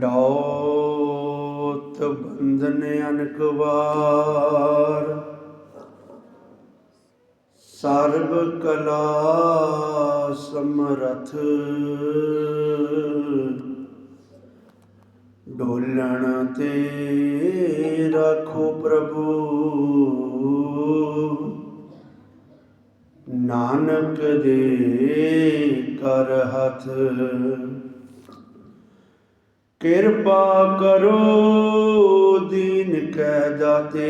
ਡੋਤ ਬੰਧਨ ਅਨਕ ਵਾਰ। ਸਰਬ ਕਲਾ ਸਮਰਥ। ਡੋਲਣ ਤੇ ਰੱਖੋ ਪ੍ਰਭੂ। ਨਾਨਕ ਦੇ ਕਰ ਹੱਥ। ਕਿਰਪਾ ਕਰੋ ਦੀਨ ਕੈ ਦਾਤੇ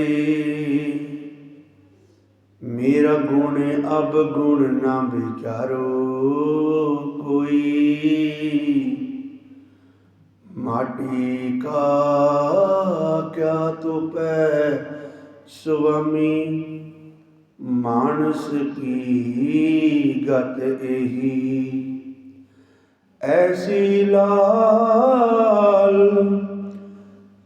ਮੇਰਾ ਗੁਣ ਅਬ ਗੁਣ ਨਾ ਵਿਚਾਰੋ ਕੋਈ। ਮਾਟੀ ਕਾ ਕਿਆ ਤੁਪੈ ਸੁਆਮੀ, ਮਾਨਸ ਕੀ ਗਤ ਇਹੀ ਐਸੀ ਲਾਲ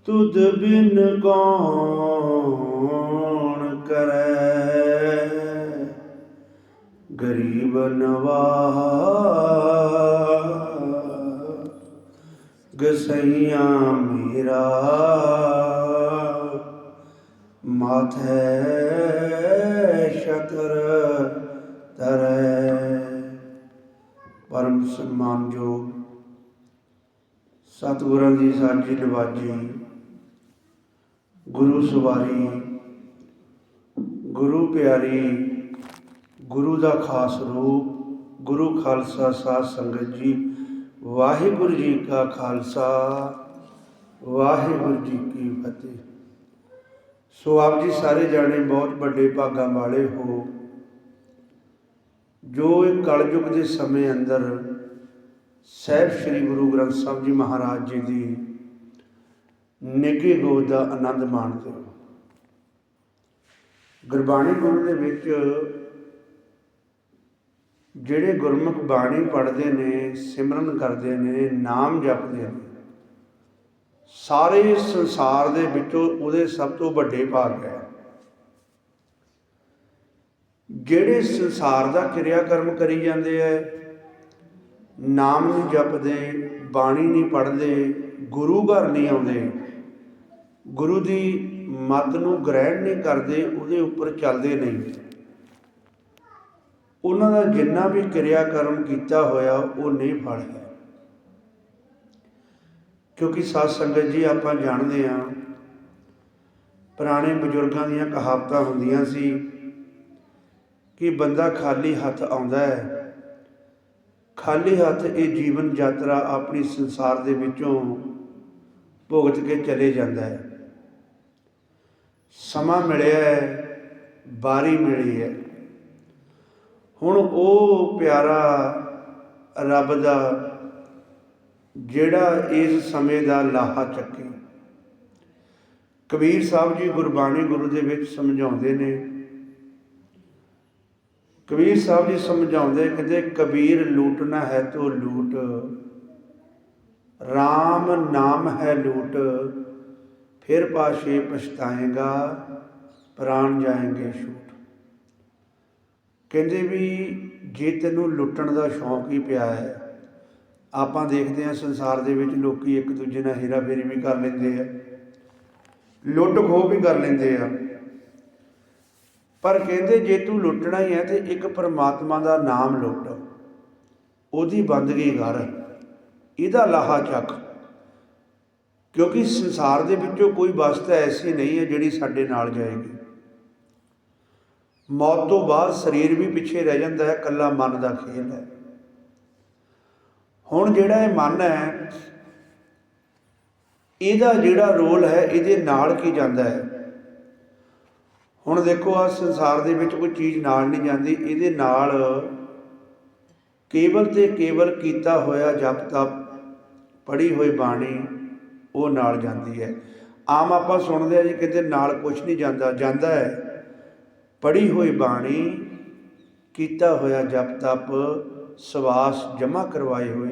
ਤੁਧ ਬਿਨ ਕੌਣ ਕਰੈ? ਗਰੀਬ ਨਵਾ ਗਸਈਆ ਮੇਰਾ ਮਾਥੇ ਸ਼ਤਰ ਤਰ ਪਰਮ ਸਨਮਾਨਯੋਗ ਸਤਿਗੁਰਾਂ ਦੀ ਸਾਜੀ ਨਿਵਾਜ਼ੀ, ਗੁਰੂ ਸਵਾਰੀ, ਗੁਰੂ ਪਿਆਰੀ, ਗੁਰੂ ਦਾ ਖਾਸ ਰੂਪ, ਗੁਰੂ ਖਾਲਸਾ ਸਾਧ ਸੰਗਤ ਜੀ, ਵਾਹਿਗੁਰੂ ਜੀ ਕਾ ਖਾਲਸਾ, ਵਾਹਿਗੁਰੂ ਜੀ ਕੀ ਫਤਿਹ। ਸੋ ਆਪ ਜੀ ਸਾਰੇ ਜਾਣੇ ਬਹੁਤ ਵੱਡੇ ਭਾਗਾਂ ਵਾਲੇ ਹੋ। ਜੋ ਇਹ ਕਲਯੁਗ ਦੇ ਸਮੇਂ ਅੰਦਰ ਸਹਿਬ ਸ੍ਰੀ ਗੁਰੂ ਗ੍ਰੰਥ ਸਾਹਿਬ ਜੀ ਮਹਾਰਾਜ ਜੀ ਦੀ ਨਿੱਘੇ ਗੋਦ ਦਾ ਆਨੰਦ ਮਾਣਦੇ ਹੋ ਗੁਰਬਾਣੀ ਗੁਰੂ ਦੇ ਵਿੱਚ ਜਿਹੜੇ ਗੁਰਮੁਖ ਬਾਣੀ ਪੜ੍ਹਦੇ ਨੇ, ਸਿਮਰਨ ਕਰਦੇ ਨੇ, ਨਾਮ ਜਪਦੇ ਨੇ, ਸਾਰੇ ਸੰਸਾਰ ਦੇ ਵਿੱਚੋਂ ਉਹਦੇ ਸਭ ਤੋਂ ਵੱਡੇ ਭਾਗ ਹੈ। ਜਿਹੜੇ ਸੰਸਾਰ ਦਾ ਕਿਰਿਆ ਕਰਮ ਕਰੀ ਜਾਂਦੇ ਐ, ਨਾਮ ਨਹੀਂ ਜਪਦੇ, ਬਾਣੀ ਨਹੀਂ ਪੜ੍ਹਦੇ, ਗੁਰੂ ਘਰ ਨਹੀਂ ਆਉਂਦੇ, ਗੁਰੂ ਦੀ ਮਤ ਨੂੰ ਗ੍ਰਹਿਣ ਨਹੀਂ ਕਰਦੇ, ਉਹਦੇ ਉੱਪਰ ਚੱਲਦੇ ਨਹੀਂ। ਉਹਨਾਂ ਦਾ ਜਿੰਨਾ ਵੀ ਕਿਰਿਆ ਕਰਮ ਕੀਤਾ ਹੋਇਆ, ਉਹ ਨਹੀਂ ਫਲ ਹੈ। ਕਿਉਂਕਿ ਸਾਧ ਸੰਗਤ ਜੀ, ਆਪਾਂ ਜਾਣਦੇ ਹਾਂ, ਪੁਰਾਣੇ ਬਜ਼ੁਰਗਾਂ ਦੀਆਂ ਕਹਾਵਤਾਂ ਹੁੰਦੀਆਂ ਸੀ ਕਿ ਬੰਦਾ ਖਾਲੀ ਹੱਥ ਆਉਂਦਾ ਹੈ। ਖਾਲੀ ਹੱਥ ਇਹ ਜੀਵਨ ਯਾਤਰਾ ਆਪਣੀ ਸੰਸਾਰ ਦੇ ਵਿੱਚੋਂ ਭੁਗਤ ਕੇ ਚਲੇ ਜਾਂਦਾ ਹੈ। ਸਮਾਂ ਮਿਲਿਆ ਹੈ ਬਾਰੀ ਮਿਲੀ ਹੈ। ਹੁਣ ਉਹ ਪਿਆਰਾ ਰੱਬ ਦਾ ਜਿਹੜਾ ਇਸ ਸਮੇਂ ਦਾ ਲਾਹਾ ਚੱਕੇ। ਕਬੀਰ ਸਾਹਿਬ ਜੀ ਗੁਰਬਾਣੀ ਗੁਰੂ ਦੇ ਵਿੱਚ ਸਮਝਾਉਂਦੇ ਨੇ ਕਬੀਰ ਸਾਹਿਬ ਜੀ ਸਮਝਾਉਂਦੇ ਕਹਿੰਦੇ ਕਬੀਰ ਲੂਟਣਾ ਹੈ ਤੋ ਲੂਟ। RAM ਨਾਮ ਹੈ ਲੂਟ, ਫਿਰ ਪਾਸ਼ੇ ਪਛਤਾਏਗਾ, ਪ੍ਰਾਣ ਜਾਏਗੇ ਛੂਟ। ਕਹਿੰਦੇ ਵੀ ਜੇ ਤੈਨੂੰ ਲੁੱਟਣ ਦਾ ਸ਼ੌਂਕ ਹੀ ਪਿਆ ਹੈ, ਆਪਾਂ ਦੇਖਦੇ ਹਾਂ ਸੰਸਾਰ ਦੇ ਵਿੱਚ ਲੋਕੀ ਇੱਕ ਦੂਜੇ ਨਾਲ ਹੀਰਾ ਫੇਰੀ ਵੀ ਕਰ ਲੈਂਦੇ ਆ, ਲੁੱਟ ਖੋਹ ਵੀ ਕਰ ਲੈਂਦੇ ਆ। ਪਰ ਕਹਿੰਦੇ ਜੇ ਤੂੰ ਲੁੱਟਣਾ ਹੀ ਹੈ ਤੇ ਇੱਕ ਪਰਮਾਤਮਾ ਦਾ ਨਾਮ ਲੁੱਟ। ਉਹਦੀ ਬੰਦਗੀ ਕਰ। ਇਹਦਾ ਲਾਹਾ ਚੱਕ। ਕਿਉਂਕਿ ਸੰਸਾਰ ਦੇ ਵਿੱਚੋਂ ਕੋਈ ਵਸਤ ਐਸੀ ਨਹੀਂ ਹੈ ਜਿਹੜੀ ਸਾਡੇ ਨਾਲ ਜਾਏਗੀ। ਮੌਤ ਤੋਂ ਬਾਅਦ ਸਰੀਰ ਵੀ ਪਿੱਛੇ ਰਹਿ ਜਾਂਦਾ ਹੈ ਕੱਲਾ ਮਨ ਦਾ ਖੇਲ ਹੈ। ਹੁਣ ਜਿਹੜਾ ਇਹ ਮਨ ਹੈ, ਇਹਦਾ ਜਿਹੜਾ ਰੋਲ ਹੈ, ਇਹਦੇ ਨਾਲ ਕੀ ਜਾਂਦਾ ਹੈ? ਹੁਣ ਦੇਖੋ ਆ ਸੰਸਾਰ ਦੇ ਵਿੱਚ ਕੋਈ ਚੀਜ਼ ਨਾਲ ਨਹੀਂ ਜਾਂਦੀ। ਇਹਦੇ ਨਾਲ ਕੇਵਲ ਤੇ ਕੇਵਲ ਕੀਤਾ ਹੋਇਆ ਜਪ ਤਪ ਪੜੀ ਹੋਈ ਬਾਣੀ ਉਹ ਨਾਲ ਜਾਂਦੀ ਹੈ। ਆਮ ਆਪਾਂ ਸੁਣਦੇ ਆ ਜੀ, ਕਿਤੇ ਨਾਲ ਕੁਝ ਨਹੀਂ ਜਾਂਦਾ ਜਾਂਦਾ ਹੈ। ਪੜੀ ਹੋਈ ਬਾਣੀ, ਕੀਤਾ ਹੋਇਆ ਜਪ ਤਪ ਸਵਾਸ ਜਮਾ ਕਰਵਾਏ ਹੋਏ,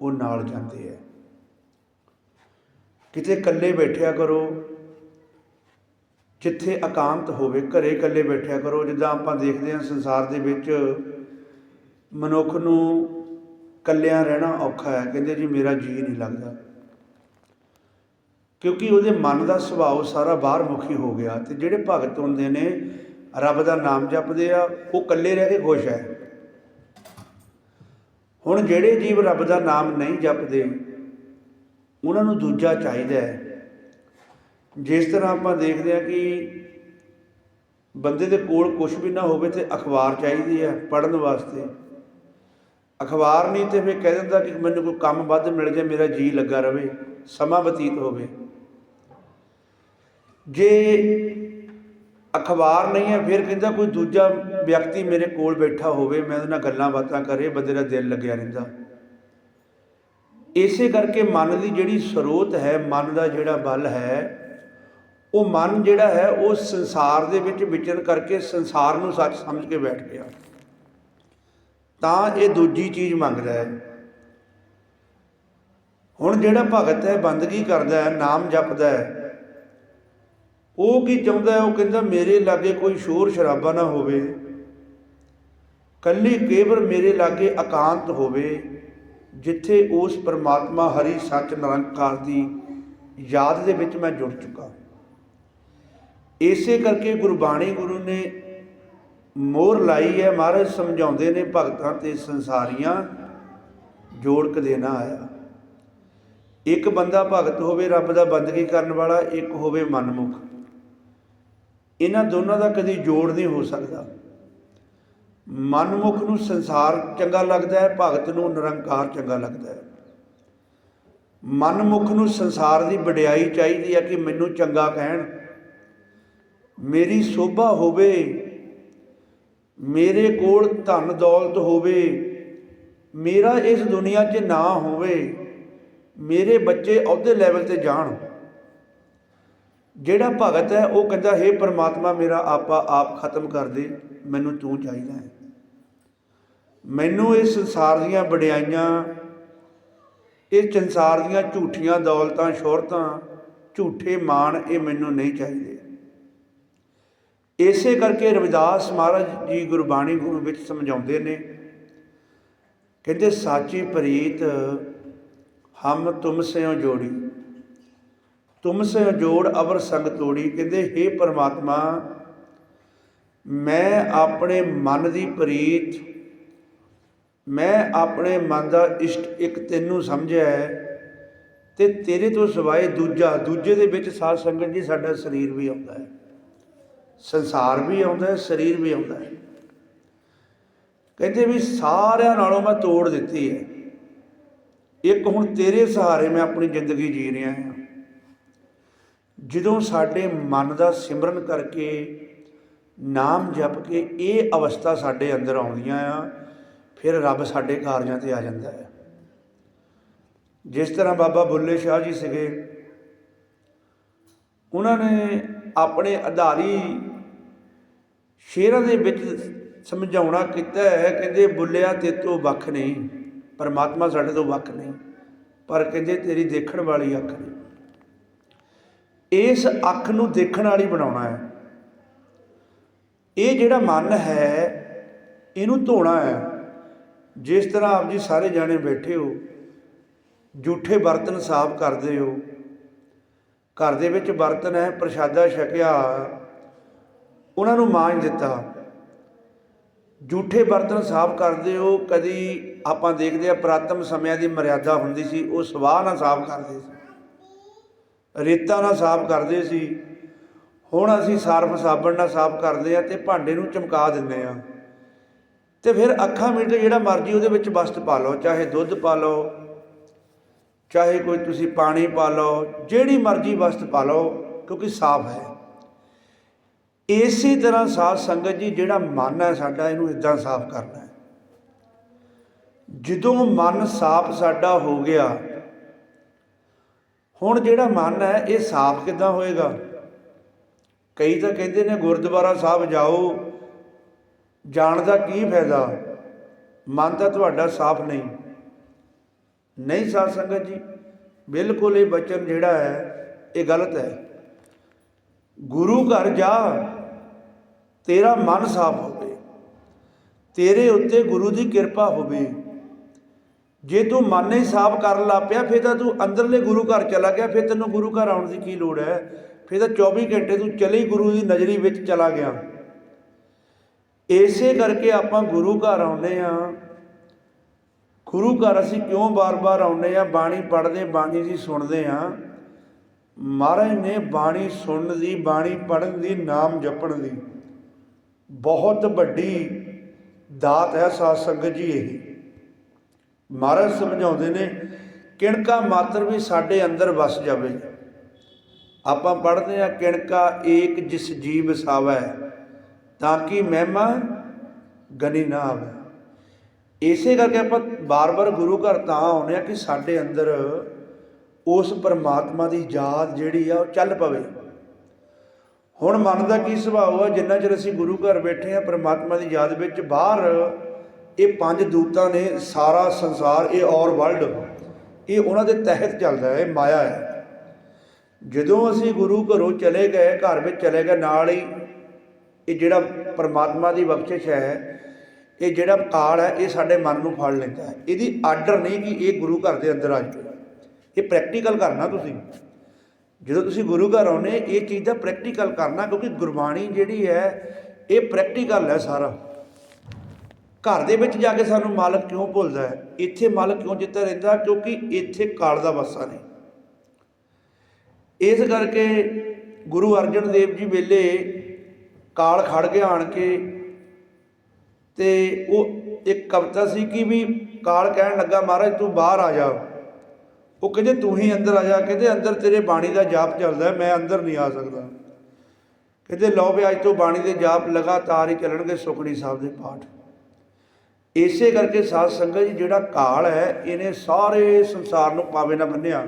ਉਹ ਨਾਲ ਜਾਂਦੇ ਹੈ। ਕਿਤੇ ਇਕੱਲੇ ਬੈਠਿਆ ਕਰੋ ਜਿੱਥੇ ਇਕਾਂਤ ਹੋਵੇ, ਘਰੇ ਇਕੱਲੇ ਬੈਠਿਆ ਕਰੋ। ਜਿੱਦਾਂ ਆਪਾਂ ਦੇਖਦੇ ਹਾਂ ਸੰਸਾਰ ਦੇ ਵਿੱਚ ਮਨੁੱਖ ਨੂੰ ਇਕੱਲਿਆਂ ਰਹਿਣਾ ਔਖਾ ਹੈ। ਕਹਿੰਦੇ ਜੀ, ਮੇਰਾ ਜੀ ਨਹੀਂ ਲੱਗਦਾ। ਕਿਉਂਕਿ ਉਹਦੇ ਮਨ ਦਾ ਸੁਭਾਅ ਸਾਰਾ ਬਾਹਰ ਮੁਖੀ ਹੋ ਗਿਆ ਤੇ ਜਿਹੜੇ ਭਗਤ ਹੁੰਦੇ ਨੇ, ਰੱਬ ਦਾ ਨਾਮ ਜਪਦੇ ਆ, ਉਹ ਇਕੱਲੇ ਰਹਿ ਕੇ ਖੁਸ਼ ਹੈ। ਹੁਣ ਜਿਹੜੇ ਜੀਵ ਰੱਬ ਦਾ ਨਾਮ ਨਹੀਂ ਜਪਦੇ, ਉਹਨਾਂ ਨੂੰ ਦੂਜਾ ਚਾਹੀਦਾ ਹੈ। ਜਿਸ ਤਰ੍ਹਾਂ ਆਪਾਂ ਦੇਖਦੇ ਹਾਂ ਕਿ ਬੰਦੇ ਦੇ ਕੋਲ ਕੁਝ ਵੀ ਨਾ ਹੋਵੇ ਤੇ ਅਖਬਾਰ ਚਾਹੀਦੀ ਹੈ ਪੜਨ ਵਾਸਤੇ। ਅਖਬਾਰ ਨਹੀਂ ਤੇ ਫਿਰ ਕਹਿ ਦਿੰਦਾ ਕਿ ਮੈਨੂੰ ਕੋਈ ਕੰਮ ਵੱਧ ਮਿਲ ਜਾਏ, ਮੇਰਾ ਜੀ ਲੱਗਾ ਰਵੇ, ਸਮਾਂ ਬਤੀਤ ਹੋਵੇ। ਜੇ ਅਖਬਾਰ ਨਹੀਂ ਹੈ, ਫਿਰ ਕਹਿੰਦਾ ਕੋਈ ਦੂਜਾ ਵਿਅਕਤੀ ਮੇਰੇ ਕੋਲ ਬੈਠਾ ਹੋਵੇ, ਮੈਂ ਉਹਦੇ ਨਾਲ ਗੱਲਾਂ ਬਾਤਾਂ ਕਰੇ, ਬੰਦੇ ਦਾ ਦਿਲ ਲੱਗਿਆ ਰਹਿੰਦਾ। ਇਸੇ ਕਰਕੇ ਮਨ ਦੀ ਜਿਹੜੀ ਸਰੋਤ ਹੈ, ਮਨ ਦਾ ਜਿਹੜਾ ਬਲ ਹੈ ਉਹ ਮਨ ਜਿਹੜਾ ਹੈ, ਉਹ ਸੰਸਾਰ ਦੇ ਵਿੱਚ ਵਿਚਰਨ ਕਰਕੇ ਸੰਸਾਰ ਨੂੰ ਸੱਚ ਸਮਝ ਕੇ ਬੈਠ ਗਿਆ। ਤਾਂ ਇਹ ਦੂਜੀ ਚੀਜ਼ ਮੰਗਦਾ ਹੈ। ਹੁਣ ਜਿਹੜਾ ਭਗਤ ਹੈ, ਬੰਦਗੀ ਕਰਦਾ ਹੈ, ਨਾਮ ਜਪਦਾ ਹੈ, ਉਹ ਕੀ ਚਾਹੁੰਦਾ ਹੈ? ਉਹ ਕਹਿੰਦਾ, ਮੇਰੇ ਲਾਗੇ ਕੋਈ ਸ਼ੋਰ ਸ਼ਰਾਬਾ ਨਾ ਹੋਵੇ। ਕੱਲੀ ਕੇਵਲ ਮੇਰੇ ਲਾਗੇ ਇਕਾਂਤ ਹੋਵੇ, ਜਿੱਥੇ ਉਸ ਪਰਮਾਤਮਾ ਹਰੀ ਸੱਚ ਨਿਰੰਕਾਰ ਦੀ ਯਾਦ ਦੇ ਵਿੱਚ ਮੈਂ ਜੁੜ ਚੁੱਕਾ। ਇਸੇ ਕਰਕੇ ਗੁਰਬਾਣੀ ਗੁਰੂ ਨੇ ਮੋਹਰ ਲਾਈ ਹੈ, ਮਹਾਰਾਜ ਸਮਝਾਉਂਦੇ ਨੇ ਭਗਤਾਂ ਤੇ ਸੰਸਾਰੀਆਂ ਜੋੜ ਕੇ ਦੇਣਾ ਆਇਆ ਇੱਕ ਬੰਦਾ ਭਗਤ ਹੋਵੇ, ਰੱਬ ਦਾ ਬੰਦਗੀ ਕਰਨ ਵਾਲਾ, ਇੱਕ ਹੋਵੇ ਮਨਮੁਖ। ਇਹਨਾਂ ਦੋਨਾਂ ਦਾ ਕਦੀ ਜੋੜ ਨਹੀਂ ਹੋ ਸਕਦਾ। ਮਨਮੁਖ ਨੂੰ ਸੰਸਾਰ ਚੰਗਾ ਲੱਗਦਾ ਹੈ, ਭਗਤ ਨੂੰ ਨਿਰੰਕਾਰ ਚੰਗਾ ਲੱਗਦਾ ਹੈ। ਮਨਮੁਖ ਨੂੰ ਸੰਸਾਰ ਦੀ ਵਡਿਆਈ ਚਾਹੀਦੀ ਹੈ ਕਿ ਮੈਨੂੰ ਚੰਗਾ ਕਹਿਣ। ਮੇਰੀ ਸੋਭਾ ਹੋਵੇ, ਮੇਰੇ ਕੋਲ ਧਨ ਦੌਲਤ ਹੋਵੇ, ਮੇਰਾ ਇਸ ਦੁਨੀਆ 'ਚ ਨਾ ਹੋਵੇ, ਮੇਰੇ ਬੱਚੇ ਅਹੁਦੇ ਲੈਵਲ ਤੇ ਜਾਣ। ਜਿਹੜਾ ਭਗਤ ਹੈ, ਉਹ ਕਹਿੰਦਾ, ਹੈ ਪ੍ਰਮਾਤਮਾ, ਮੇਰਾ ਆਪਾ ਆਪ ਖਤਮ ਕਰ ਦੇ, ਮੈਨੂੰ ਤੂੰ ਚਾਹੀਦਾ ਹੈ। ਮੈਨੂੰ ਇਸ ਸੰਸਾਰ ਦੀਆਂ ਵਡਿਆਈਆਂ, ਇਹ ਸੰਸਾਰ ਦੀਆਂ ਝੂਠੀਆਂ ਦੌਲਤਾਂ, ਸ਼ੋਹਰਤਾਂ, ਝੂਠੇ ਮਾਣ ਇਹ ਮੈਨੂੰ ਨਹੀਂ ਚਾਹੀਦੇ। ਇਸੇ ਕਰਕੇ ਰਵਿਦਾਸ ਮਹਾਰਾਜ ਜੀ ਗੁਰਬਾਣੀ ਗੁਰੂ ਵਿੱਚ ਸਮਝਾਉਂਦੇ ਨੇ, ਕਹਿੰਦੇ, ਸਾਚੀ ਪ੍ਰੀਤ, ਹਮ ਤੁਮ ਸਿਓ ਜੋੜੀ। ਤੁਮ ਸਿਓ ਜੋੜ ਅਵਰ ਸੰਗ ਤੋੜੀ। ਕਹਿੰਦੇ हे ਪਰਮਾਤਮਾ, ਮੈਂ ਆਪਣੇ ਮਨ ਦੀ ਪ੍ਰੀਤ, ਮੈਂ ਆਪਣੇ ਮਨ ਦਾ ਇਸ਼ਟ ਇੱਕ ਤੈਨੂੰ ਸਮਝਿਆ ਹੈ ਤੇ ਤੇਰੇ ਤੋਂ ਸਿਵਾਏ ਦੂਜਾ, ਦੂਜੇ ਦੇ ਵਿੱਚ ਸਾਧ ਸੰਗਤ ਜੀ ਸਾਡਾ ਸਰੀਰ ਵੀ ਆਉਂਦਾ ਹੈ। ਸੰਸਾਰ ਵੀ ਆਉਂਦਾ ਸਰੀਰ ਵੀ ਆਉਂਦਾ ਕਹਿੰਦੇ ਵੀ ਸਾਰਿਆਂ ਨਾਲੋਂ ਮੈਂ ਤੋੜ ਦਿੱਤੀ ਹੈ। ਇੱਕ ਹੁਣ ਤੇਰੇ ਸਹਾਰੇ ਮੈਂ ਆਪਣੀ ਜ਼ਿੰਦਗੀ ਜੀ ਰਿਹਾ ਹਾਂ। ਜਦੋਂ ਸਾਡੇ ਮਨ ਦਾ ਸਿਮਰਨ ਕਰਕੇ ਨਾਮ ਜਪ ਕੇ ਇਹ ਅਵਸਥਾ ਸਾਡੇ ਅੰਦਰ ਆਉਂਦੀਆਂ ਆ, ਫਿਰ ਰੱਬ ਸਾਡੇ ਕਾਰਜਾਂ ਤੇ ਆ ਜਾਂਦਾ ਹੈ। ਜਿਸ ਤਰ੍ਹਾਂ ਬਾਬਾ ਬੁੱਲੇ ਸ਼ਾਹ ਜੀ ਸੀਗੇ, ਉਹਨਾਂ ਨੇ ਆਪਣੇ ਆਧਾਰੀ ਸ਼ੇਰਾਂ ਦੇ ਵਿੱਚ ਸਮਝਾਉਣਾ ਕੀਤਾ ਹੈ, ਕਹਿੰਦੇ ਬੁੱਲਿਆ ਤੇ ਤੋਂ ਵੱਖ ਨਹੀਂ, ਪਰਮਾਤਮਾ ਸਾਡੇ ਤੋਂ ਵੱਖ ਨਹੀਂ, ਪਰ ਕਹਿੰਦੇ ਤੇਰੀ ਦੇਖਣ ਵਾਲੀ ਅੱਖ ਨਹੀਂ। ਇਸ ਅੱਖ ਨੂੰ ਦੇਖਣ ਵਾਲੀ ਬਣਾਉਣਾ ਹੈ। ਇਹ ਜਿਹੜਾ ਮਨ ਹੈ, ਇਹਨੂੰ ਧੋਣਾ ਹੈ। ਜਿਸ ਤਰ੍ਹਾਂ ਆਪ ਜੀ ਸਾਰੇ ਜਾਣੇ ਬੈਠੇ ਹੋ ਝੂਠੇ ਬਰਤਨ ਸਾਫ਼ ਕਰਦੇ ਹੋ, ਘਰ ਦੇ ਵਿੱਚ ਬਰਤਨ ਹੈ, ਪ੍ਰਸ਼ਾਦਾ ਛਕਿਆ ਉਹਨਾਂ ਨੂੰ ਮਾਂਜ ਦਿੱਤਾ। ਝੂਠੇ ਬਰਤਨ ਸਾਫ਼ ਕਰਦੇ ਹੋ, ਕਦੀ ਆਪਾਂ ਦੇਖਦੇ ਆ ਪ੍ਰਾਤਮ ਸਮਿਆਂ ਦੀ ਮਰਿਆਦਾ ਹੁੰਦੀ ਸੀ, ਉਹ ਸਵਾਹ ਨਾਲ ਸਾਫ਼ ਕਰਦੇ ਸੀ, ਰੇਤਾ ਨਾਲ ਸਾਫ਼ ਕਰਦੇ ਸੀ। ਹੁਣ ਅਸੀਂ ਸਰਫ ਸਾਬਣ ਨਾਲ ਸਾਫ਼ ਕਰਦੇ ਆ ਤੇ ਭਾਂਡੇ ਨੂੰ ਚਮਕਾ ਦਿੰਦੇ ਆ ਤੇ ਫਿਰ ਅੱਖਾਂ ਮੀਟ ਕੇ ਜਿਹੜਾ ਮਰਜ਼ੀ ਉਹਦੇ ਵਿੱਚ ਵਸਤ ਪਾ ਲਓ, ਚਾਹੇ ਦੁੱਧ ਪਾ ਲਓ, ਚਾਹੇ ਕੋਈ ਤੁਸੀਂ ਪਾਣੀ ਪਾ ਲਓ, ਜਿਹੜੀ ਮਰਜ਼ੀ ਵਸਤ ਪਾ ਲਓ, ਕਿਉਂਕਿ ਸਾਫ਼ ਹੈ। ਇਸੇ ਤਰ੍ਹਾਂ ਸਾਧ ਸੰਗਤ ਜੀ, ਜਿਹੜਾ ਮਨ ਹੈ ਸਾਡਾ, ਇਹਨੂੰ ਇਦਾਂ ਸਾਫ਼ ਕਰਨਾ ਹੈ। ਜਦੋਂ ਮਨ ਸਾਫ਼ ਸਾਡਾ ਹੋ ਗਿਆ, ਹੁਣ ਜਿਹੜਾ ਮਨ ਹੈ, ਇਹ ਸਾਫ਼ ਕਿੱਦਾਂ ਹੋਏਗਾ? ਕਈ ਤਾਂ ਕਹਿੰਦੇ ਨੇ, ਗੁਰਦੁਆਰਾ ਸਾਹਿਬ ਜਾਓ, ਜਾਣ ਦਾ ਕੀ ਫਾਇਦਾ? ਮਨ ਤਾਂ ਤੁਹਾਡਾ ਸਾਫ਼ ਨਹੀਂ। ਨਹੀਂ ਸਾਧ ਸੰਗਤ ਜੀ, ਬਿਲਕੁਲ ਇਹ ਬਚਨ ਜਿਹੜਾ ਹੈ, ਇਹ ਗਲਤ ਹੈ। ਗੁਰੂ ਘਰ ਜਾ ਤੇਰਾ ਮਨ ਸਾਫ਼ ਹੋਵੇ, ਤੇਰੇ ਉੱਤੇ ਗੁਰੂ ਦੀ ਕਿਰਪਾ ਹੋਵੇ। ਜੇ ਤੂੰ ਮਨ ਹੀ ਸਾਫ਼ ਕਰਨ ਲੱਗ ਪਿਆ, ਫਿਰ ਤਾਂ ਤੂੰ ਅੰਦਰਲੇ ਗੁਰੂ ਘਰ ਚਲਾ ਗਿਆ, ਫਿਰ ਤੈਨੂੰ ਗੁਰੂ ਘਰ ਆਉਣ ਦੀ ਕੀ ਲੋੜ ਹੈ? ਫਿਰ ਤਾਂ 24 ਘੰਟੇ ਤੂੰ ਚਲੇ ਗੁਰੂ ਦੀ ਨਜ਼ਰੀ ਵਿੱਚ ਚਲਾ ਗਿਆ। ਇਸੇ ਕਰਕੇ ਆਪਾਂ ਗੁਰੂ ਘਰ ਆਉਂਦੇ ਆ ਗੁਰੂ ਘਰ ਅਸੀਂ ਕਿਉਂ ਬਾਰ-ਬਾਰ ਆਉਂਦੇ ਆ ਬਾਣੀ ਪੜ੍ਹਦੇ, ਬਾਣੀ ਦੀ ਸੁਣਦੇ ਆ ਮਹਾਰਾਜ ਨੇ ਬਾਣੀ ਸੁਣਨ ਦੀ, ਬਾਣੀ ਪੜ੍ਹਨ ਦੀ, ਨਾਮ ਜਪਣ ਦੀ। ਬਹੁਤ ਵੱਡੀ ਦਾਤ ਹੈ ਸਾਧ ਸੰਗਤ ਜੀ ਇਹ। ਮਹਾਰਾਜ ਸਮਝਾਉਂਦੇ ਨੇ, ਕਿਣਕਾ ਮਾਤਰ ਵੀ ਸਾਡੇ ਅੰਦਰ ਵਸ ਜਾਵੇ। ਆਪਾਂ ਪੜ੍ਹਦੇ ਆ ਕਿਣਕਾ ਏਕ ਜਿਸ ਜੀਵ ਸਾਵੈ, ਤਾਂ ਕਿ ਮਹਿਮਾ ਗਨੀ ਨਾ ਆਵੇ। ਇਸੇ ਕਰਕੇ ਆਪਾਂ ਬਾਰ-ਬਾਰ ਗੁਰੂ ਘਰ ਤਾਂ ਆਉਂਦੇ ਆ ਕਿ ਸਾਡੇ ਅੰਦਰ ਉਸ ਪਰਮਾਤਮਾ ਦੀ ਯਾਦ ਜਿਹੜੀ ਆ ਉਹ ਚੱਲ ਪਵੇ। ਹੁਣ ਮਨ ਦਾ ਕੀ ਸੁਭਾਅ ਆ? ਜਿੰਨਾ ਚਿਰ ਅਸੀਂ ਗੁਰੂ ਘਰ ਬੈਠੇ ਆ, ਪਰਮਾਤਮਾ ਦੀ ਯਾਦ ਵਿੱਚ ਬਾਹਰ, ਇਹ ਪੰਜ ਦੂਤਾਂ ਨੇ ਸਾਰਾ ਸੰਸਾਰ, ਇਹ ਔਰ ਵਰਲਡ, ਇਹ ਉਹਨਾਂ ਦੇ ਤਹਿਤ ਚੱਲਦਾ ਹੈ, ਇਹ ਮਾਇਆ ਹੈ। ਜਦੋਂ ਅਸੀਂ ਗੁਰੂ ਘਰੋਂ ਚਲੇ ਗਏ, ਘਰ ਵਿੱਚ ਚਲੇ ਗਏ, ਨਾਲ ਹੀ ਇਹ ਜਿਹੜਾ ਪਰਮਾਤਮਾ ਦੀ ਬਖਸ਼ਿਸ਼ ਹੈ, ਇਹ ਜਿਹੜਾ ਕਾਲ ਹੈ, ਇਹ ਸਾਡੇ ਮਨ ਨੂੰ ਫੜ ਲੈਂਦਾ ਹੈ। ਇਹਦੀ ਆਰਡਰ ਨਹੀਂ ਕਿ ਇਹ ਗੁਰੂ ਘਰ ਦੇ ਅੰਦਰ ਆ ਜਾਵੇ ਇਹ ਪ੍ਰੈਕਟੀਕਲ ਕਰਨਾ ਤੁਸੀਂ। ਜਦੋਂ ਤੁਸੀਂ ਗੁਰੂ ਘਰ ਆਉਨੇ ਇਹ ਚੀਜ਼ ਦਾ ਪ੍ਰੈਕਟੀਕਲ ਕਰਨਾ, ਕਿਉਂਕਿ ਗੁਰਬਾਣੀ ਜਿਹੜੀ ਹੈ, ਇਹ ਪ੍ਰੈਕਟੀਕਲ ਹੈ ਸਾਰਾ। ਘਰ ਦੇ ਵਿੱਚ ਜਾ ਕੇ ਸਾਨੂੰ ਮਾਲਕ ਕਿਉਂ ਭੁੱਲਦਾ ਹੈ? ਇੱਥੇ ਮਾਲਕ ਕਿਉਂ ਜਿੱਤਾ ਰਹਿੰਦਾ? ਕਿਉਂਕਿ ਇੱਥੇ ਕਾਲ ਦਾ ਵਸਾ ਨਹੀਂ। ਇਸ ਕਰਕੇ ਗੁਰੂ ਅਰਜਨ ਦੇਵ ਜੀ ਵੇਲੇ ਕਾਲ ਖੜ ਗਿਆ ਆਣ ਕੇ ਤੇ ਉਹ ਇੱਕ ਕਵਿਤਾ ਸੀ ਕਿ ਵੀ ਕਾਲ ਕਹਿਣ ਲੱਗਾ, ਮਹਾਰਾਜ, ਤੂੰ ਬਾਹਰ ਆ ਜਾ। ਉਹ ਕਹਿੰਦੇ ਤੂੰ ਹੀ ਅੰਦਰ ਆ ਜਾ। ਕਹਿੰਦੇ ਅੰਦਰ ਤੇਰੇ ਬਾਣੀ ਦਾ ਜਾਪ ਚੱਲਦਾ ਮੈਂ ਅੰਦਰ ਨਹੀਂ ਆ ਸਕਦਾ। ਕਹਿੰਦੇ ਲਓ ਵੀ ਅੱਜ ਤੋਂ ਬਾਣੀ ਦੇ ਜਾਪ ਲਗਾਤਾਰ ਹੀ ਚੱਲਣਗੇ ਸੁਖਣੀ ਸਾਹਿਬ ਦੇ ਪਾਠ। ਇਸੇ ਕਰਕੇ ਸਾਧ ਸੰਗਤ ਜੀ, ਜਿਹੜਾ ਕਾਲ ਹੈ, ਇਹਨੇ ਸਾਰੇ ਸੰਸਾਰ ਨੂੰ ਪਾਵੇ ਨਾ ਬੰਨਿਆ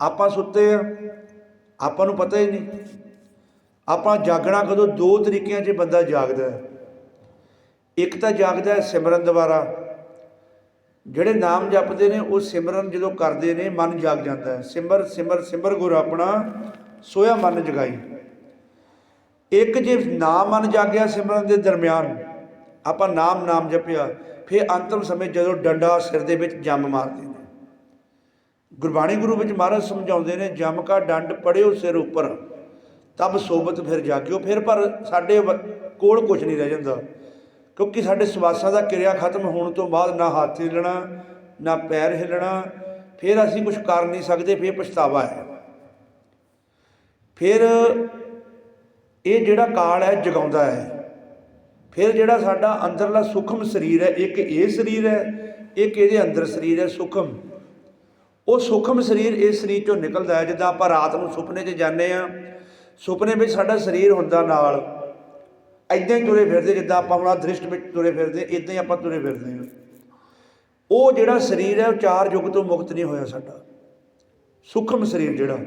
ਆਪਾਂ ਸੁੱਤੇ ਆ, ਆਪਾਂ ਨੂੰ ਪਤਾ ਹੀ ਨਹੀਂ। ਆਪਾਂ ਜਾਗਣਾ ਕਦੋਂ? ਦੋ ਤਰੀਕਿਆਂ 'ਚ ਬੰਦਾ ਜਾਗਦਾ ਹੈ। ਇੱਕ ਤਾਂ ਜਾਗਦਾ ਹੈ ਸਿਮਰਨ ਦੁਆਰਾ ਜਿਹੜੇ ਨਾਮ ਜਪਦੇ ਨੇ, ਉਹ ਸਿਮਰਨ ਜਦੋਂ ਕਰਦੇ ਨੇ, ਮਨ ਜਾਗ ਜਾਂਦਾ ਹੈ। ਸਿਮਰ ਸਿਮਰ ਸਿਮਰ ਗੁਰ ਆਪਣਾ ਸੋਇਆ ਮਨ ਜਗਾਈ। ਇੱਕ ਜੇ ਨਾਮ ਮਨ ਜਾਗਿਆ ਸਿਮਰਨ ਦੇ ਦਰਮਿਆਨ, ਆਪਾਂ ਨਾਮ ਨਾਮ ਜਪਿਆ, ਫਿਰ ਅੰਤਮ ਸਮੇਂ ਜਦੋਂ ਡੰਡਾ ਸਿਰ ਦੇ ਵਿੱਚ ਜੰਮ ਮਾਰਦੇ ਨੇ। ਗੁਰਬਾਣੀ ਗੁਰੂ ਵਿੱਚ ਮਹਾਰਾਜ ਸਮਝਾਉਂਦੇ ਨੇ, ਜਮ ਕਾ ਡੰਡ ਪੜਿਓ ਸਿਰ ਉੱਪਰ, ਤਬ ਸੋਬਤ ਫਿਰ ਜਾਗਿਓ। ਫਿਰ ਪਰ ਸਾਡੇ ਵ- ਕੋਲ ਕੁਝ ਨਹੀਂ ਰਹਿ ਜਾਂਦਾ। ਕਿਉਂਕਿ ਸਾਡੇ ਸਵਾਸਾਂ ਦਾ ਕਿਰਿਆ ਖਤਮ ਹੋਣ ਤੋਂ ਬਾਅਦ ਨਾ ਹੱਥ ਹਿੱਲਣਾ, ਨਾ ਪੈਰ ਹਿੱਲਣਾ, ਫਿਰ ਅਸੀਂ ਕੁਝ ਕਰ ਨਹੀਂ ਸਕਦੇ, ਫਿਰ ਪਛਤਾਵਾ ਹੈ। ਫਿਰ ਇਹ ਜਿਹੜਾ ਕਾਲ ਹੈ, ਜਗਾਉਂਦਾ ਹੈ। ਫਿਰ ਜਿਹੜਾ ਸਾਡਾ ਅੰਦਰਲਾ ਸੂਖਮ ਸਰੀਰ ਹੈ, ਇੱਕ ਇਹ ਸਰੀਰ ਹੈ, ਇੱਕ ਇਹਦੇ ਅੰਦਰ ਸਰੀਰ ਹੈ, ਸੂਖਮ। ਉਹ ਸੂਖਮ ਸਰੀਰ ਇਸ ਸਰੀਰ ਚੋਂ ਨਿਕਲਦਾ ਹੈ, ਜਿੱਦਾਂ ਆਪਾਂ ਰਾਤ ਨੂੰ ਸੁਪਨੇ 'ਚ ਜਾਂਦੇ ਆ ਸੁਪਨੇ ਵਿੱਚ ਸਾਡਾ ਸਰੀਰ ਹੁੰਦਾ ਨਾਲ। ਐਦਾਂ ਹੀ ਤੁਰੇ ਫਿਰਦੇ, ਜਿੱਦਾਂ ਆਪਾਂ ਹੁਣ ਦ੍ਰਿਸ਼ਟ ਵਿੱਚ ਤੁਰੇ ਫਿਰਦੇ ਇਦਾਂ ਹੀ ਆਪਾਂ ਤੁਰੇ ਫਿਰਦੇ ਹਾਂ। ਉਹ ਜਿਹੜਾ ਸਰੀਰ ਹੈ, ਉਹ ਚਾਰ ਯੁੱਗ ਤੋਂ ਮੁਕਤ ਨਹੀਂ ਹੋਇਆ ਸਾਡਾ। ਸੂਖਮ ਸਰੀਰ ਜਿਹੜਾ।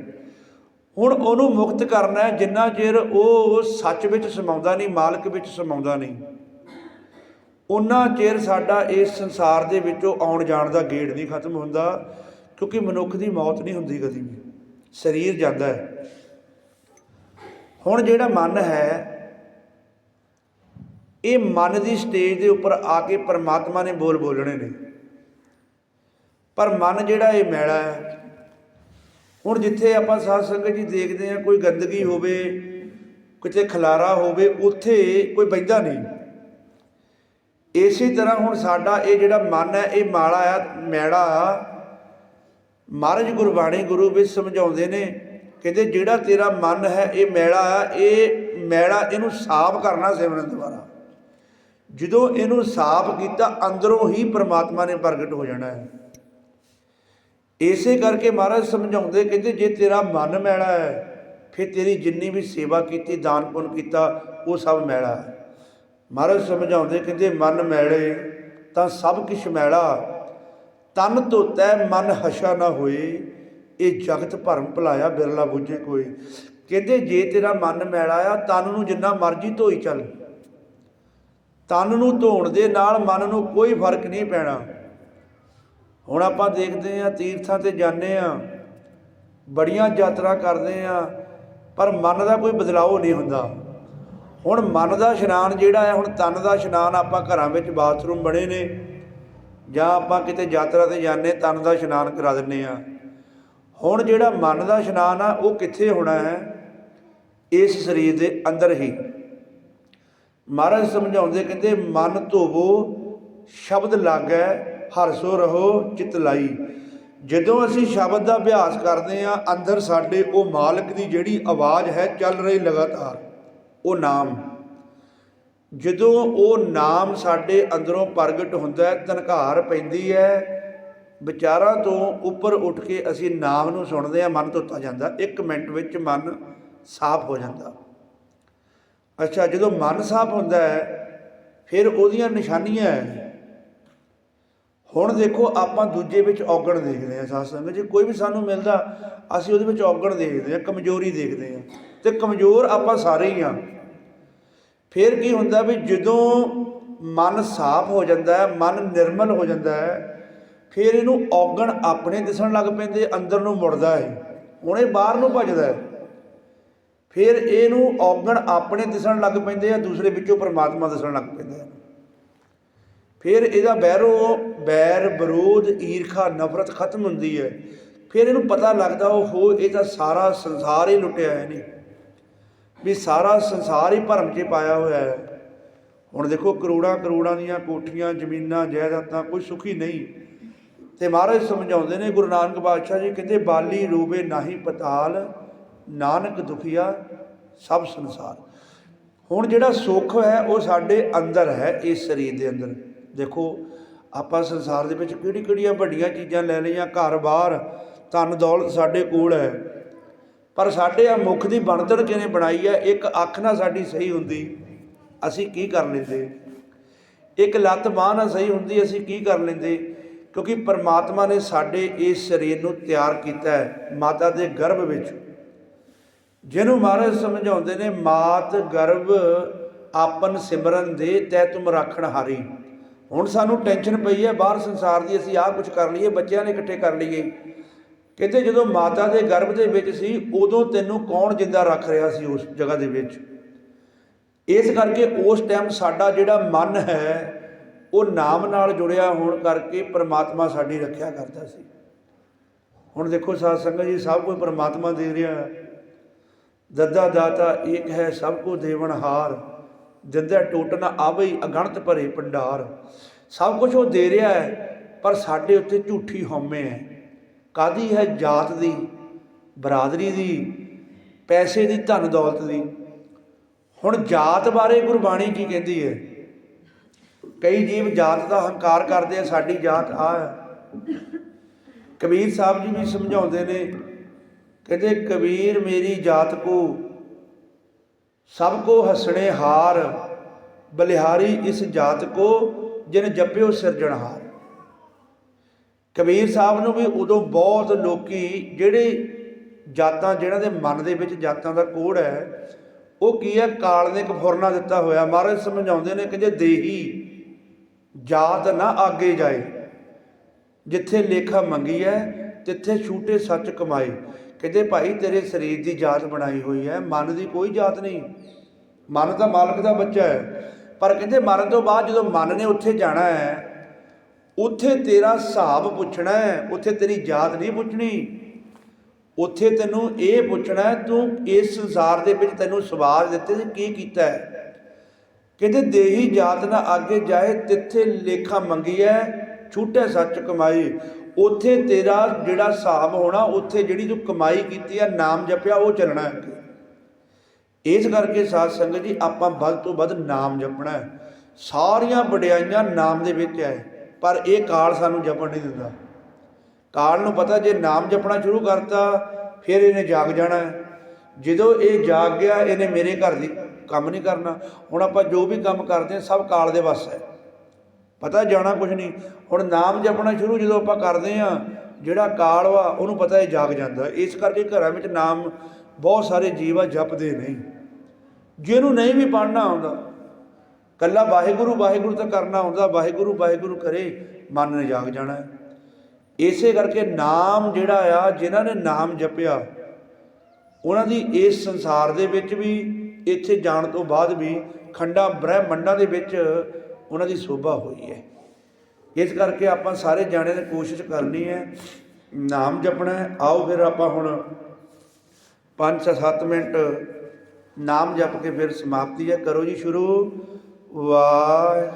ਹੁਣ ਉਹਨੂੰ ਮੁਕਤ ਕਰਨਾ ਹੈ, ਜਿੰਨਾ ਚਿਰ ਉਹ ਸੱਚ ਵਿੱਚ ਸਮਾਉਂਦਾ ਨਹੀਂ, ਮਾਲਕ ਵਿੱਚ ਸਮਾਉਂਦਾ ਨਹੀਂ। ਉਹਨਾਂ ਚਿਰ ਸਾਡਾ ਇਸ ਸੰਸਾਰ ਦੇ ਵਿੱਚੋਂ ਆਉਣ ਜਾਣ ਦਾ ਗੇੜ ਨਹੀਂ ਖਤਮ ਹੁੰਦਾ, ਕਿਉਂਕਿ ਮਨੁੱਖ ਦੀ ਮੌਤ ਨਹੀਂ ਹੁੰਦੀ ਕਦੀ ਵੀ। ਸਰੀਰ ਜਾਂਦਾ ਹੈ। ਹੁਣ ਜਿਹੜਾ ਮਨ ਹੈ ਇਹ ਮਨ ਦੀ ਸਟੇਜ ਦੇ ਉੱਪਰ ਆ ਕੇ ਪਰਮਾਤਮਾ ਨੇ ਬੋਲ ਬੋਲਣੇ ਨੇ। ਪਰ ਮਨ ਜਿਹੜਾ ਇਹ ਮੈਲਾ ਹੈ, ਹੁਣ ਜਿੱਥੇ ਆਪਾਂ ਸਾਧ ਸੰਗਤ ਜੀ ਦੇਖਦੇ ਆ ਕੋਈ ਗੰਦਗੀ ਹੋਵੇ, ਕਿਤੇ ਖਲਾਰਾ ਹੋਵੇ, ਉੱਥੇ ਕੋਈ ਬੈਠਾ ਨਹੀਂ। ਇਸੇ ਤਰ੍ਹਾਂ ਹੁਣ ਸਾਡਾ ਇਹ ਜਿਹੜਾ ਮਨ ਹੈ, ਇਹ ਮਾਲਾ ਆ ਮੈਲਾ ਆ। ਮਹਾਰਾਜ ਗੁਰਬਾਣੀ ਗੁਰੂ ਵਿੱਚ ਸਮਝਾਉਂਦੇ ਨੇ, ਕਹਿੰਦੇ ਜਿਹੜਾ ਤੇਰਾ ਮਨ ਹੈ, ਇਹ ਮੈਲਾ ਆ, ਇਹ ਮੈਲਾ ਇਹਨੂੰ ਸਾਫ਼ ਕਰਨਾ ਸਿਮਰਨ ਦੁਆਰਾ। ਜਦੋਂ ਇਹਨੂੰ ਸਾਫ਼ ਕੀਤਾ, ਅੰਦਰੋਂ ਹੀ ਪ੍ਰਮਾਤਮਾ ਨੇ ਪ੍ਰਗਟ ਹੋ ਜਾਣਾ ਹੈ। ਇਸੇ ਕਰਕੇ ਮਹਾਰਾਜ ਸਮਝਾਉਂਦੇ, ਕਹਿੰਦੇ, ਜੇ ਤੇਰਾ ਮਨ ਮੈਲਾ ਹੈ, ਫਿਰ ਤੇਰੀ ਜਿੰਨੀ ਵੀ ਸੇਵਾ ਕੀਤੀ, ਦਾਨ ਪੁੰਨ ਕੀਤਾ, ਉਹ ਸਭ ਮੈਲਾ ਹੈ। ਮਹਾਰਾਜ ਸਮਝਾਉਂਦੇ, ਕਹਿੰਦੇ, ਮਨ ਮੈਲੇ, ਤਾਂ ਸਭ ਕੁਛ ਮੈਲਾ। ਤਨ ਧੋਤੈ, ਮਨ ਹਸ਼ਾ ਨਾ ਹੋਏ, ਇਹ ਜਗਤ ਭਰਮ ਭੁਲਾਇਆ, ਬਿਰਲਾ ਬੁੱਝੇ ਕੋਈ। ਕਹਿੰਦੇ, ਜੇ ਤੇਰਾ ਮਨ ਮੈਲਾ ਆ, ਤਨ ਨੂੰ ਜਿੰਨਾ ਮਰਜ਼ੀ ਧੋਈ ਚੱਲ। ਤਨ ਨੂੰ ਧੋਣ ਦੇ ਨਾਲ ਮਨ ਨੂੰ ਕੋਈ ਫ਼ਰਕ ਨਹੀਂ ਪੈਣਾ। ਹੁਣ ਆਪਾਂ ਦੇਖਦੇ ਆ ਤੀਰਥਾਂ ਤੇ ਜਾਂਦੇ ਆ ਬੜੀਆਂ ਯਾਤਰਾ ਕਰਦੇ ਆ ਪਰ ਮਨ ਦਾ ਕੋਈ ਬਦਲਾਅ ਨਹੀਂ ਹੁੰਦਾ। ਹੁਣ ਮਨ ਦਾ ਇਸ਼ਨਾਨ ਜਿਹੜਾ ਹੈ, ਹੁਣ ਤਨ ਦਾ ਇਸ਼ਨਾਨ ਆਪਾਂ ਘਰਾਂ ਵਿੱਚ ਬਾਥਰੂਮ ਬਣੇ ਨੇ ਜਾਂ ਆਪਾਂ ਕਿਤੇ ਯਾਤਰਾ ਤੇ ਜਾਂਦੇ ਤਨ ਦਾ ਇਸ਼ਨਾਨ ਕਰਾ ਦਿੰਨੇ ਆ ਹੁਣ ਜਿਹੜਾ ਮਨ ਦਾ ਇਸ਼ਨਾਨ ਆ, ਉਹ ਕਿੱਥੇ ਹੋਣਾ ਹੈ? ਇਸ ਸਰੀਰ ਦੇ ਅੰਦਰ ਹੀ। ਮਹਾਰਾਜ ਸਮਝਾਉਂਦੇ ਕਹਿੰਦੇ, ਮਨ ਧੋਵੋ, ਸ਼ਬਦ ਲਾਗੈ, ਹਰਸੋ ਰਹੋ, ਚਿਤ ਲਾਈ। ਜਦੋਂ ਅਸੀਂ ਸ਼ਬਦ ਦਾ ਅਭਿਆਸ ਕਰਦੇ ਆ ਅੰਦਰ ਸਾਡੇ ਉਹ ਮਾਲਕ ਦੀ ਜਿਹੜੀ ਆਵਾਜ਼ ਹੈ, ਚੱਲ ਰਹੀ ਲਗਾਤਾਰ, ਉਹ ਨਾਮ। ਜਦੋਂ ਉਹ ਨਾਮ ਸਾਡੇ ਅੰਦਰੋਂ ਪ੍ਰਗਟ ਹੁੰਦਾ ਹੈ ਤਨਖਾਰ ਪੈਂਦੀ ਹੈ, ਵਿਚਾਰਾਂ ਤੋਂ ਉੱਪਰ ਉੱਠ ਕੇ ਅਸੀਂ ਨਾਮ ਨੂੰ ਸੁਣਦੇ ਆ ਮਨ ਧੋਤਾ ਜਾਂਦਾ। 1 ਮਿੰਟ ਵਿੱਚ ਮਨ ਸਾਫ਼ ਹੋ ਜਾਂਦਾ। ਅੱਛਾ, ਜਦੋਂ ਮਨ ਸਾਫ਼ ਹੁੰਦਾ ਹੈ, ਫਿਰ ਉਹਦੀਆਂ ਨਿਸ਼ਾਨੀਆਂ ਹੈ। ਹੁਣ ਦੇਖੋ, ਆਪਾਂ ਦੂਜੇ ਵਿੱਚ ਔਗਣ ਦੇਖਦੇ ਹਾਂ ਸਾਧ ਸੰਗਤ ਜੇ ਕੋਈ ਵੀ ਸਾਨੂੰ ਮਿਲਦਾ, ਅਸੀਂ ਉਹਦੇ ਵਿੱਚ ਔਗਣ ਦੇਖਦੇ ਹਾਂ, ਕਮਜ਼ੋਰੀ ਦੇਖਦੇ ਹਾਂ। ਤੇ ਕਮਜ਼ੋਰ ਆਪਾਂ ਸਾਰੇ ਹੀ ਹਾਂ। ਫਿਰ ਕੀ ਹੁੰਦਾ ਵੀ ਜਦੋਂ ਮਨ ਸਾਫ਼ ਹੋ ਜਾਂਦਾ ਹੈ, ਮਨ ਨਿਰਮਲ ਹੋ ਜਾਂਦਾ ਹੈ, ਫਿਰ ਇਹਨੂੰ ਔਗਣ ਆਪਣੇ ਦਿਸਣ ਲੱਗ ਪੈਂਦੇ, ਅੰਦਰ ਨੂੰ ਮੁੜਦਾ ਹੈ। ਹੁਣ ਇਹ ਬਾਹਰ ਨੂੰ ਭੱਜਦਾ ਹੈ। ਫਿਰ ਇਹਨੂੰ ਔਗਣ ਆਪਣੇ ਦਿਸਣ ਲੱਗ ਪੈਂਦੇ ਆ, ਦੂਸਰੇ ਵਿੱਚੋਂ ਪਰਮਾਤਮਾ ਦਿਸਣ ਲੱਗ ਪੈਂਦਾ ਹੈ ਫਿਰ ਇਹਦਾ ਬੈਰੋ, ਬੈਰ ਵਿਰੋਧ ਈਰਖਾ, ਨਫ਼ਰਤ ਖਤਮ ਹੁੰਦੀ ਹੈ। ਫਿਰ ਇਹਨੂੰ ਪਤਾ ਲੱਗਦਾ ਉਹ ਹੋ ਇਹ ਤਾਂ ਸਾਰਾ ਸੰਸਾਰ ਹੀ ਲੁੱਟਿਆ ਹੈ ਨਹੀਂ ਵੀ ਸਾਰਾ ਸੰਸਾਰ ਹੀ ਭਰਮ 'ਚ ਪਾਇਆ ਹੋਇਆ ਹੈ। ਹੁਣ ਦੇਖੋ, ਕਰੋੜਾਂ ਕਰੋੜਾਂ ਦੀਆਂ ਕੋਠੀਆਂ, ਜ਼ਮੀਨਾਂ, ਜਾਇਦਾਦਾਂ ਕੋਈ ਸੁਖੀ ਨਹੀਂ। ਤੇ ਮਹਾਰਾਜ ਸਮਝਾਉਂਦੇ ਨੇ, ਗੁਰੂ ਨਾਨਕ ਪਾਤਸ਼ਾਹ ਜੀ ਕਹਿੰਦੇ, ਬਾਲੀ ਰੂਬੇ ਨਾਹੀ ਪਤਾਲ ਨਾਨਕ ਦੁਖੀਆ ਸਭ ਸੰਸਾਰ। ਹੁਣ ਜਿਹੜਾ ਸੁੱਖ ਹੈ, ਉਹ ਸਾਡੇ ਅੰਦਰ ਹੈ, ਇਸ ਸਰੀਰ ਦੇ ਅੰਦਰ। ਦੇਖੋ, ਆਪਾਂ ਸੰਸਾਰ ਦੇ ਵਿੱਚ ਕਿਹੜੀ ਕਿਹੜੀਆਂ ਵੱਡੀਆਂ ਚੀਜ਼ਾਂ ਲੈ ਲਈਆਂ, ਘਰ-ਬਾਰ ਧਨ ਦੌਲਤ ਸਾਡੇ ਕੋਲ ਹੈ। ਪਰ ਸਾਡੇ ਆ ਮੁਖ ਦੀ ਬਣਤਰ ਕਿਨੇ ਬਣਾਈ ਹੈ, ਇੱਕ ਅੱਖ ਨਾ ਸਾਡੀ ਸਹੀ ਹੁੰਦੀ, ਅਸੀਂ ਕੀ ਕਰ ਲੈਂਦੇ? ਇੱਕ ਲੱਤ ਬਾਂਹ ਨਾ ਸਹੀ ਹੁੰਦੀ, ਅਸੀਂ ਕੀ ਕਰ ਲੈਂਦੇ? ਕਿਉਂਕਿ ਪਰਮਾਤਮਾ ਨੇ ਸਾਡੇ ਇਸ ਸਰੀਰ ਨੂੰ ਤਿਆਰ ਕੀਤਾ ਹੈ, ਮਾਤਾ ਦੇ ਗਰਭ ਵਿੱਚ। ਜਿਹਨੂੰ ਮਹਾਰਾਜ ਸਮਝਾਉਂਦੇ ਨੇ, ਮਾਤ ਗਰਭ ਆਪਨ ਸਿਮਰਨ ਦੇ, ਤੈ ਤੁਮ ਰਾਖਣ ਹਾਰੀ। ਹੁਣ ਸਾਨੂੰ ਟੈਨਸ਼ਨ ਪਈ ਹੈ, ਬਾਹਰ ਸੰਸਾਰ ਦੀ ਅਸੀਂ ਆਹ ਕੁਝ ਕਰ ਲਈਏ, ਬੱਚਿਆਂ ਨੇ ਇਕੱਠੇ ਕਰ ਲਈਏ। ਕਹਿੰਦੇ ਜਦੋਂ ਮਾਤਾ ਦੇ ਗਰਭ ਦੇ ਵਿੱਚ ਸੀ, ਉਦੋਂ ਤੈਨੂੰ ਕੌਣ ਜਿੰਦਾ ਰੱਖ ਰਿਹਾ ਸੀ ਉਸ ਜਗ੍ਹਾ ਦੇ ਵਿੱਚ? ਇਸ ਕਰਕੇ ਉਸ ਟਾਈਮ ਸਾਡਾ ਜਿਹੜਾ ਮਨ ਹੈ, ਉਹ ਨਾਮ ਨਾਲ ਜੁੜਿਆ ਹੋਣ ਕਰਕੇ ਪ੍ਰਮਾਤਮਾ ਸਾਡੀ ਰੱਖਿਆ ਕਰਦਾ ਸੀ। ਹੁਣ ਦੇਖੋ ਸਾਧ ਸੰਗਤ ਜੀ, ਸਭ ਕੁਝ ਪ੍ਰਮਾਤਮਾ ਦੇ ਰਿਹਾ। ਹੈ ਦੱਦਾ ਦਾਤਾ ਏਕ ਹੈ ਸਭ ਕੋ ਦੇਵਨ ਹਾਰ ਦਿੰਦਾ ਟੋਟ ਨਾ ਆਵੇ ਅਗਣਤ ਭਰੇ ਭੰਡਾਰ। ਸਭ ਕੁਝ ਉਹ ਦੇ ਰਿਹਾ ਹੈ, ਪਰ ਸਾਡੇ ਉੱਤੇ ਝੂਠੀ ਹਉਮੈ ਹੈ। ਕਾਦੀ ਹੈ ਜਾਤ ਦੀ, ਬਰਾਦਰੀ ਦੀ, ਪੈਸੇ ਦੀ, ਧਨ ਦੌਲਤ ਦੀ? ਹੁਣ ਜਾਤ ਬਾਰੇ ਗੁਰਬਾਣੀ ਕੀ ਕਹਿੰਦੀ ਹੈ? ਕਈ ਜੀਵ ਜਾਤ ਦਾ ਹੰਕਾਰ ਕਰਦੇ ਆ, ਸਾਡੀ ਜਾਤ ਆ। ਕਬੀਰ ਸਾਹਿਬ ਜੀ ਵੀ ਸਮਝਾਉਂਦੇ ਨੇ ਕਹਿੰਦੇ, ਕਬੀਰ ਮੇਰੀ ਜਾਤ ਕੋ, ਸਭ ਕੋ ਹਸਣੇ ਹਾਰ, ਬਲਿਹਾਰੀ ਇਸ ਜਾਤ ਕੋ, ਜਿਨ ਜਪਿਓ ਸਿਰਜਣਹਾਰ ਕਬੀਰ ਸਾਹਿਬ ਨੂੰ ਵੀ ਉਦੋਂ ਬਹੁਤ ਲੋਕੀ ਜਿਹੜੇ ਜਾਤਾਂ ਜਿਹਨਾਂ ਦੇ ਮਨ ਦੇ ਵਿੱਚ ਜਾਤਾਂ ਦਾ ਕੋੜ ਹੈ, ਉਹ ਕੀ ਹੈ, ਕਾਲ ਨੇ ਕਫੁਰਨਾ ਦਿੱਤਾ ਹੋਇਆ। ਮਹਾਰਾਜ ਸਮਝਾਉਂਦੇ ਨੇ ਕਿ ਜੇ ਦੇਹੀ ਜਾਤ ਨਾ ਆਗੇ ਜਾਏ, ਜਿੱਥੇ ਲੇਖਾ ਮੰਗੀ ਹੈ, ਤਿੱਥੇ ਛੂਟੇ ਸੱਚ ਕਮਾਏ। ਕਹਿੰਦੇ ਭਾਈ ਤੇਰੇ ਸਰੀਰ ਦੀ ਜਾਤ ਬਣਾਈ ਹੋਈ ਹੈ, ਮਨ ਦੀ ਕੋਈ ਜਾਤ ਨਹੀਂ। ਮਨ ਤਾਂ ਮਾਲਕ ਦਾ ਬੱਚਾ ਹੈ। ਪਰ ਕਹਿੰਦੇ ਮਰਨ ਤੋਂ ਬਾਅਦ ਜਦੋਂ ਮਨ ਨੇ ਉੱਥੇ ਜਾਣਾ ਹੈ, ਉੱਥੇ ਤੇਰਾ ਹਿਸਾਬ ਪੁੱਛਣਾ ਹੈ, ਉੱਥੇ ਤੇਰੀ ਜਾਤ ਨਹੀਂ ਪੁੱਛਣੀ। ਉੱਥੇ ਤੈਨੂੰ ਇਹ ਪੁੱਛਣਾ ਹੈ, ਤੂੰ ਇਸ ਸੰਸਾਰ ਦੇ ਵਿੱਚ ਤੈਨੂੰ ਸਵਾਲ ਦਿੱਤੇ ਤੇ ਕੀ ਕੀਤਾ ਹੈ? ਕਹਿੰਦੇ ਦੇਹੀ ਜਾਤ ਨਾ ਅੱਗੇ ਜਾਏ, ਤਿੱਥੇ ਲੇਖਾ ਮੰਗੀ ਹੈ, ਛੂਟੇ ਸੱਚ ਕਮਾਈ। ਉੱਥੇ ਤੇਰਾ ਜਿਹੜਾ ਹਿਸਾਬ ਹੋਣਾ, ਉੱਥੇ ਜਿਹੜੀ ਤੂੰ ਕਮਾਈ ਕੀਤੀ ਹੈ ਨਾਮ ਜਪਿਆ, ਉਹ ਚੱਲਣਾ ਹੈ ਅੱਗੇ। ਇਸ ਕਰਕੇ ਸਾਧ ਸੰਗਤ ਜੀ, ਆਪਾਂ ਵੱਧ ਤੋਂ ਵੱਧ ਨਾਮ ਜਪਣਾ ਹੈ। ਸਾਰੀਆਂ ਵਡਿਆਈਆਂ ਨਾਮ ਦੇ ਵਿੱਚ ਹੈ, ਪਰ ਇਹ ਕਾਲ ਸਾਨੂੰ ਜਪਣ ਨਹੀਂ ਦਿੰਦਾ। ਕਾਲ ਨੂੰ ਪਤਾ, ਜੇ ਨਾਮ ਜਪਣਾ ਸ਼ੁਰੂ ਕਰਤਾ, ਫਿਰ ਇਹਨੇ ਜਾਗ ਜਾਣਾ ਹੈ। ਜਦੋਂ ਇਹ ਜਾਗ ਗਿਆ, ਇਹਨੇ ਮੇਰੇ ਘਰ ਦੀ ਕੰਮ ਨਹੀਂ ਕਰਨਾ। ਹੁਣ ਆਪਾਂ ਜੋ ਵੀ ਕੰਮ ਕਰਦੇ ਹਾਂ, ਸਭ ਕਾਲ ਦੇ ਵੱਸ ਹੈ। ਪਤਾ ਜਾਣਾ ਕੁਝ ਨਹੀਂ। ਹੁਣ ਨਾਮ ਜਪਣਾ ਸ਼ੁਰੂ ਜਦੋਂ ਆਪਾਂ ਕਰਦੇ ਆ ਜਿਹੜਾ ਕਾਲ ਵਾ, ਉਹਨੂੰ ਪਤਾ ਇਹ ਜਾਗ ਜਾਂਦਾ। ਇਸ ਕਰਕੇ ਘਰਾਂ ਵਿੱਚ ਨਾਮ ਬਹੁਤ ਸਾਰੇ ਜੀਵ ਆ ਜਪਦੇ ਨਹੀਂ। ਜਿਹਨੂੰ ਨਹੀਂ ਵੀ ਪੜਨਾ ਆਉਂਦਾ, ਕੱਲਾ ਵਾਹਿਗੁਰੂ ਵਾਹਿਗੁਰੂ ਤਾਂ ਕਰਨਾ ਆਉਂਦਾ ਵਾਹਿਗੁਰੂ ਵਾਹਿਗੁਰੂ ਕਰੇ, ਮਨ ਨੇ ਜਾਗ ਜਾਣਾ। ਇਸੇ ਕਰਕੇ ਨਾਮ ਜਿਹੜਾ ਆ, ਜਿਨ੍ਹਾਂ ਨੇ ਨਾਮ ਜਪਿਆ, ਉਹਨਾਂ ਦੀ ਇਸ ਸੰਸਾਰ ਦੇ ਵਿੱਚ ਵੀ, ਇੱਥੇ ਜਾਣ ਤੋਂ ਬਾਅਦ ਵੀ, ਖੰਡਾ, ਬ੍ਰਹਿਮੰਡਾਂ ਦੇ ਵਿੱਚ ਉਹਨਾਂ ਦੀ ਸੋਭਾ ਹੋਈ ਹੈ। ਇਸ ਕਰਕੇ ਆਪਾਂ ਸਾਰੇ ਜਾਣੇ ਨੇ ਕੋਸ਼ਿਸ਼ ਕਰਨੀ ਹੈ, ਨਾਮ ਜਪਣਾ ਹੈ। ਆਓ ਫਿਰ ਆਪਾਂ ਹੁਣ 5-7 ਮਿੰਟ ਨਾਮ ਜਪ ਕੇ ਫਿਰ ਸਮਾਪਤੀ ਹੈ। ਕਰੋ ਜੀ ਸ਼ੁਰੂ। ਵਾਹਿ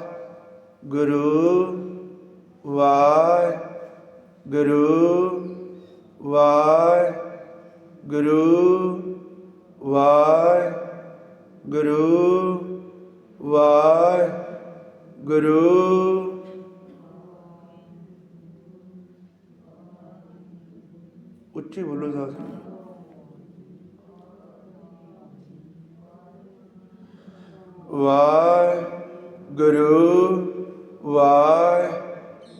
ਗੁਰੂ ਵਾਹਿ ਗੁਰੂ ਵਾਹਿ ਗੁਰੂ। ਉੱਚੀ ਬੋਲੋ ਸਾਥ ਵਾਹਿ ਗੁਰੂ ਵਾਹਿ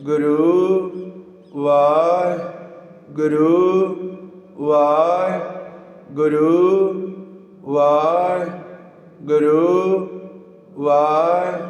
ਗੁਰੂ ਵਾਹਿ ਗੁਰੂ ਵਾਹਿ ਗੁਰੂ ਵਾਹਿ ਗੁਰੂ ਵਾਹਿ